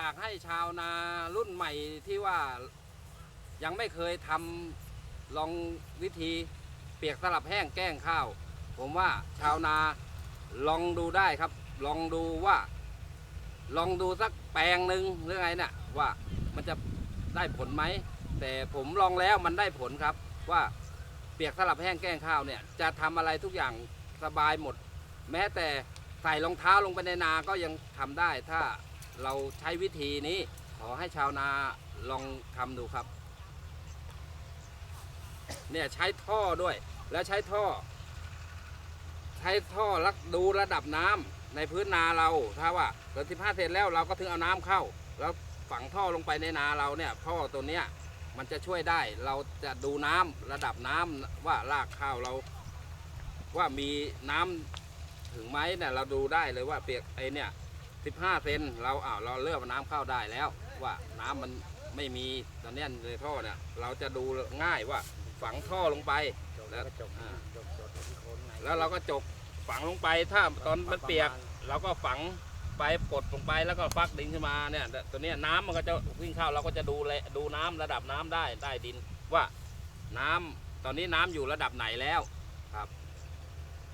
อยากให้ชาวนารุ่นใหม่ที่ว่ายังไม่เคยทำลองวิธีเปียกสลับแห้งแกล้งข้าว ผมว่าชาวนาลองดูได้ครับ ลองดูว่า ลองดูสักแปลงหนึ่งหรือไงเนี่ยว่ามันจะได้ผลไหม แต่ผมลองแล้วมันได้ผลครับ ว่าเปียกสลับแห้งแกล้งข้าวเนี่ยจะทำอะไรทุกอย่างสบายหมด แม้แต่ใส่รองเท้าลงไปในนาก็ยังทำได้ถ้า เราใช้วิธีนี้ขอให้ชาวนาลองทำดูครับ เนี่ยใช้ท่อด้วย แล้วใช้ท่อ ใช้ท่อรักดูระดับน้ำในพื้นนาเราถ้าว่าเกินสิบห้าเซนแล้วเราก็ถึงเอาน้ำเข้า แล้วฝังท่อลงไปในนาเราเนี่ยท่อตัวเนี้ยมันจะช่วยได้เราจะดูน้ำระดับน้ำว่ารากข้าวเรา ว่ามีน้ำถึงไหมเนี่ยเราดูได้เลยว่าเปียกไอเนี่ย สิบห้าเซนเราอ้าวเราเลือกน้ำเข้าได้แล้ว ว่าน้ำมันไม่มีตอนเนี้ยในท่อเนี่ยเราจะดูง่ายว่าฝังท่อลงไปแล้วอ่าแล้วเราก็จกฝังลงไปถ้าตอนมันเปียก เราก็ฝังไปกดลงไปแล้วก็ฟักดินขึ้นมาเนี่ยตัวเนี้ยน้ำมันก็จะวิ่งเข้าเราก็จะดูแลดูน้ำระดับน้ำได้ใต้ดินว่าน้ำตอนนี้น้ำอยู่ระดับไหนแล้วครับ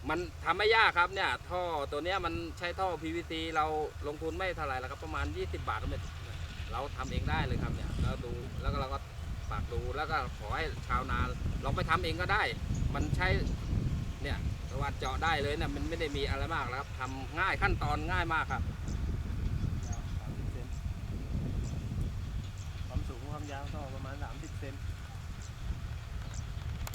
มันทำไม่ยากครับเนี่ย ท่อตัวเนี้ยมันใช้ท่อ PVC เราลงทุนไม่เท่าไหร่แล้วครับประมาณ 20 บาทก็ไม่เราทำเองได้เลยครับเนี่ยแล้วดูแล้วก็เราก็ฝากดูแล้วก็ขอให้ชาวนาลองไปทำเองก็ได้ มันใช้เนี่ยสวัสดเจาะได้เลยเนี่ยมันไม่ได้มีอะไรมากแล้วครับทำง่ายขั้นตอนง่ายมากครับ ความสูงความยาวก็ประมาณ 30